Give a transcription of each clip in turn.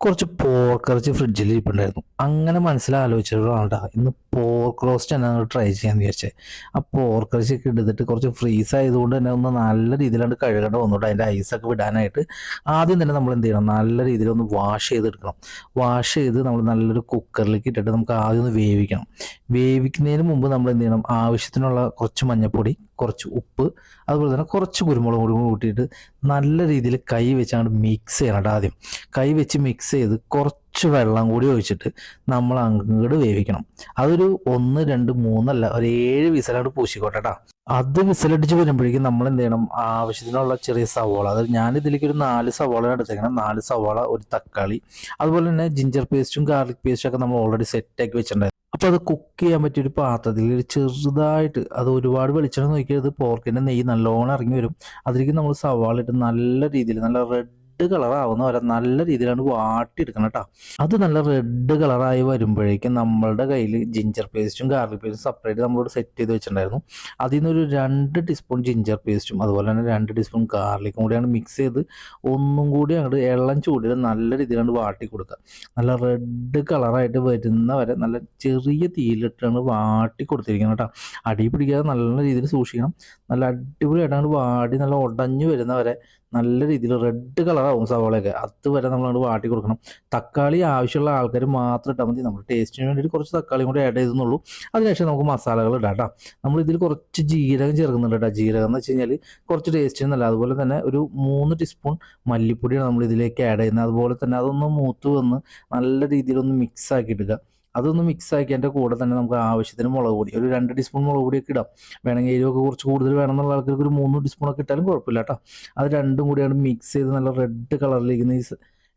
കുറച്ച് പോർക്കിറച്ചി ഫ്രിഡ്ജിൽ ഇരിപ്പുണ്ടായിരുന്നു. അങ്ങനെ മനസ്സിലാലോചിച്ചിട്ടാണ് ഇന്ന് പോർക്ക് റോസ്റ്റ് തന്നെ അങ്ങ് ട്രൈ ചെയ്യാമെന്ന് വിചാരിച്ചത് ആ പോർക്കിറച്ചി ഒക്കെ എടുത്തിട്ട് കുറച്ച് ഫ്രീസ് ആയതുകൊണ്ട് തന്നെ ഒന്ന് നല്ല രീതിയിലാണ് കഴുകേണ്ട വന്നുകൊണ്ട് അതിന്റെ ഐസൊക്കെ വിടാനായിട്ട് ആദ്യം തന്നെ നമ്മൾ എന്ത് ചെയ്യണം? നല്ല രീതിയിൽ ഒന്ന് വാഷ് ചെയ്തെടുക്കണം. വാഷ് ചെയ്ത് നമ്മൾ നല്ലൊരു കുക്കറിലേക്ക് ഇട്ടിട്ട് നമുക്ക് ആദ്യം ഒന്ന് വേവിക്കണം. വേവിക്കുന്നതിന് മുമ്പ് നമ്മൾ എന്ത് ചെയ്യണം? ആവശ്യത്തിനുള്ള കുറച്ച് മഞ്ഞൾപ്പൊടി കുറച്ച് ഉപ്പ് അതുപോലെ തന്നെ കുറച്ച് കുരുമുളക് കൂടി കൂട്ടിയിട്ട് നല്ല രീതിയിൽ കൈ വെച്ച് അങ്ങോട്ട് മിക്സ് ചെയ്യണം ആദ്യം. കൈ വെച്ച് മിക്സ് ചെയ്ത് കുറച്ച് വെള്ളം കൂടി ഒഴിച്ചിട്ട് നമ്മൾ അങ്ങോട്ട് വേവിക്കണം. അതൊരു ഒന്ന് രണ്ട് മൂന്നല്ല ഒരു ഏഴ് വിസലങ്ങോട്ട് പൂശിക്കോട്ടെ കേട്ടോ അത് വിസലടിച്ച് വരുമ്പോഴേക്കും നമ്മൾ എന്ത് ചെയ്യണം? ആവശ്യത്തിനുള്ള ചെറിയ സവോള അത് ഞാൻ ഇതിലേക്ക് ഒരു നാല് സവോള എടുത്തേക്കണം. നാല് സവോള ഒരു തക്കാളി അതുപോലെ തന്നെ ജിഞ്ചർ പേസ്റ്റും ഗാർലിക് പേസ്റ്റും ഒക്കെ നമ്മൾ ഓൾറെഡി സെറ്റാക്കി വെച്ചിട്ടുണ്ടായിരുന്നു അപ്പോൾ അത് കുക്ക് ചെയ്യാൻ പറ്റിയ ഒരു പാത്രത്തിൽ ഒരു ചെറുതായിട്ട് അത് ഒരുപാട് വെളിച്ചെണ്ണ നോക്കിയത് പോർക്കിന്റെ നെയ്യ് നല്ലോണം ഇറങ്ങി വരും. അതിലേക്ക് നമ്മൾ സവാള ഇട്ട് നല്ല രീതിയിൽ നല്ല റെഡ് കളർ ആവുന്ന വരെ നല്ല രീതിയിലാണ് വാട്ടിയെടുക്കണം കേട്ടോ. അത് നല്ല റെഡ് കളറായി വരുമ്പോഴേക്കും നമ്മളുടെ കയ്യിൽ ജിഞ്ചർ പേസ്റ്റും ഗാർലിക് പേസ്റ്റും സെപ്പറേറ്റ് നമ്മളോട് സെറ്റ് ചെയ്ത് വെച്ചിട്ടുണ്ടായിരുന്നു. അതിൽ നിന്നൊരു രണ്ട് ടീസ്പൂൺ ജിഞ്ചർ പേസ്റ്റും അതുപോലെ തന്നെ രണ്ട് ടീസ്പൂൺ ഗാർലിക്കും കൂടിയാണ് മിക്സ് ചെയ്ത് ഒന്നും കൂടി അങ്ങോട്ട് എള്ളം ചൂടിൽ നല്ല രീതിയിലാണ് വാട്ടി കൊടുക്കുക നല്ല റെഡ് കളറായിട്ട് വരുന്ന വരെ നല്ല ചെറിയ തീയിലിട്ടാണ് വാട്ടി കൊടുത്തിരിക്കുന്നത് കേട്ടോ. അടി പിടിക്കാതെ നല്ല രീതിയിൽ സൂക്ഷിക്കണം. നല്ല അടിപൊളിയായിട്ടാണ് വാടി നല്ല ഉടഞ്ഞു വരുന്ന വരെ നല്ല രീതിയിൽ റെഡ് കളറാവും സവാളയൊക്കെ. അതുവരെ നമ്മളങ്ങോട്ട് വാട്ടി കൊടുക്കണം. തക്കാളി ആവശ്യമുള്ള ആൾക്കാർ മാത്രം ഇട്ടാൽ മതി. നമ്മൾ ടേസ്റ്റിന് വേണ്ടിയിട്ട് കുറച്ച് തക്കാളിയും കൂടി ആഡ് ചെയ്തെന്നുള്ളൂ. അതിനുശേഷം നമുക്ക് മസാലകൾ ഇടാം കേട്ടോ നമ്മൾ ഇതിൽ കുറച്ച് ജീരകം ചേർക്കുന്നുണ്ട് കേട്ടോ ജീരകം എന്ന് വെച്ച് കഴിഞ്ഞാൽ കുറച്ച് ടേസ്റ്റിന് നല്ല. അതുപോലെ തന്നെ ഒരു മൂന്ന് ടീസ്പൂൺ മല്ലിപ്പൊടിയാണ് നമ്മൾ ഇതിലേക്ക് ആഡ് ചെയ്യുന്നത്. അതുപോലെ തന്നെ അതൊന്ന് മൂത്ത് വന്ന് നല്ല രീതിയിലൊന്ന് മിക്സ് ആക്കി ഇടുക അതൊന്ന് മിക്സ് ആക്കി കൂടെ തന്നെ നമുക്ക് ആവശ്യത്തിന് മുളക് പൊടി ഒരു രണ്ട് ടീസ്പൂൺ മുളക് പൊടിയൊക്കെ ഇടാം. വേണമെങ്കിൽ എരിവൊക്കെ കുറച്ച് കൂടുതൽ വേണമെന്നുള്ള ആൾക്കാർക്ക് ഒരു മൂന്ന് ടീസ്പൂണൊക്കെ ഇട്ടാലും കുഴപ്പമില്ല കേട്ടോ അത് രണ്ടും കൂടിയാണ് മിക്സ് ചെയ്ത് നല്ല റെഡ് കളറിലേക്ക് ഈ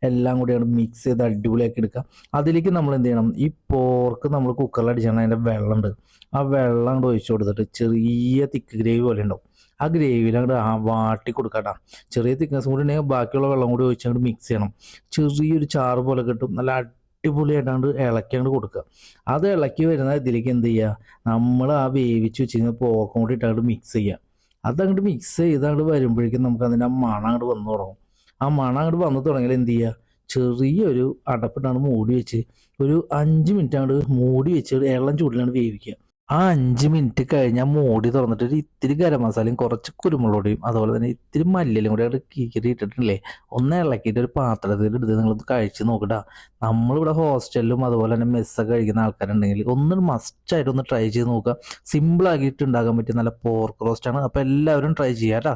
എല്ലാം കൂടിയാണ് മിക്സ് ചെയ്ത് അടിപൊളിയാക്കി എടുക്കുക അതിലേക്ക് നമ്മൾ എന്ത് ചെയ്യണം? ഈ പോർക്ക് നമ്മൾ കുക്കറിൽ അടിച്ചാണ് അതിന്റെ വെള്ളം ഉണ്ട് ആ വെള്ളം അങ്ങോട്ട് ഒഴിച്ചു കൊടുത്തിട്ട് ചെറിയ തിക്ക് ഗ്രേവി പോലെ ഉണ്ടാവും. ആ ഗ്രേവിയിൽ അങ്ങോട്ട് ആ വാട്ടി കൊടുക്കാട്ടാ ചെറിയ തിക്നെസ് കൂടി ഉണ്ടെങ്കിൽ ബാക്കിയുള്ള വെള്ളം കൂടി ഒഴിച്ച് അങ്ങോട്ട് മിക്സ് ചെയ്യണം. ചെറിയൊരു ചാറ് പോലെ കിട്ടും. നല്ല അടിപൊളിയായിട്ടാണ്ട് ഇളക്കിയാണ്ട് കൊടുക്കുക. അത് ഇളക്കി വരുന്ന ഇതിലേക്ക് എന്ത് ചെയ്യുക? നമ്മൾ ആ വേവിച്ച് വെച്ചിരുന്ന പോക്കം കൂടി ഇട്ടങ്ങോട്ട് മിക്സ് ചെയ്യുക. അതങ്ങോട്ട് മിക്സ് ചെയ്തങ്ങോട്ട് വരുമ്പോഴേക്കും നമുക്ക് അതിന്റെ ആ മണം അങ്ങോട്ട് വന്നു തുടങ്ങും. ആ മണം അങ്ങോട്ട് വന്നു തുടങ്ങിയാൽ എന്ത് ചെയ്യുക? ചെറിയൊരു അടപ്പിട്ടാണ് മൂടി വെച്ച് ഒരു അഞ്ച് മിനിറ്റ് അങ്ങോട്ട് മൂടി വെച്ച് ഇളം ചൂടിലാണ് വേവിക്കുക. ആ അഞ്ച് മിനിറ്റ് കഴിഞ്ഞാൽ മൂടി തുറന്നിട്ട് ഒരു ഇത്തിരി ഗരം മസാലയും കുറച്ച് കുരുമുളകുപൊടിയും അതുപോലെ തന്നെ ഇത്തിരി മല്ലിലും കൂടി അവിടെ കീറി ഇട്ടിട്ടില്ലേ ഒന്ന് ഇളക്കിയിട്ട് ഒരു പാത്രത്തിൽ എടുത്ത് നിങ്ങളൊന്ന് കഴിച്ച് നോക്കട്ടാ നമ്മളിവിടെ ഹോസ്റ്റലിലും അതുപോലെ തന്നെ മെസ്സൊക്കെ കഴിക്കുന്ന ആൾക്കാരുണ്ടെങ്കിൽ ഒന്ന് മസ്റ്റായിട്ട് ഒന്ന് ട്രൈ ചെയ്ത് നോക്കുക. സിമ്പിൾ ആക്കിയിട്ട് ഉണ്ടാക്കാൻ പറ്റിയ നല്ല പോർക്ക് റോസ്റ്റാണ് അപ്പോൾ എല്ലാവരും ട്രൈ ചെയ്യാം കേട്ടോ.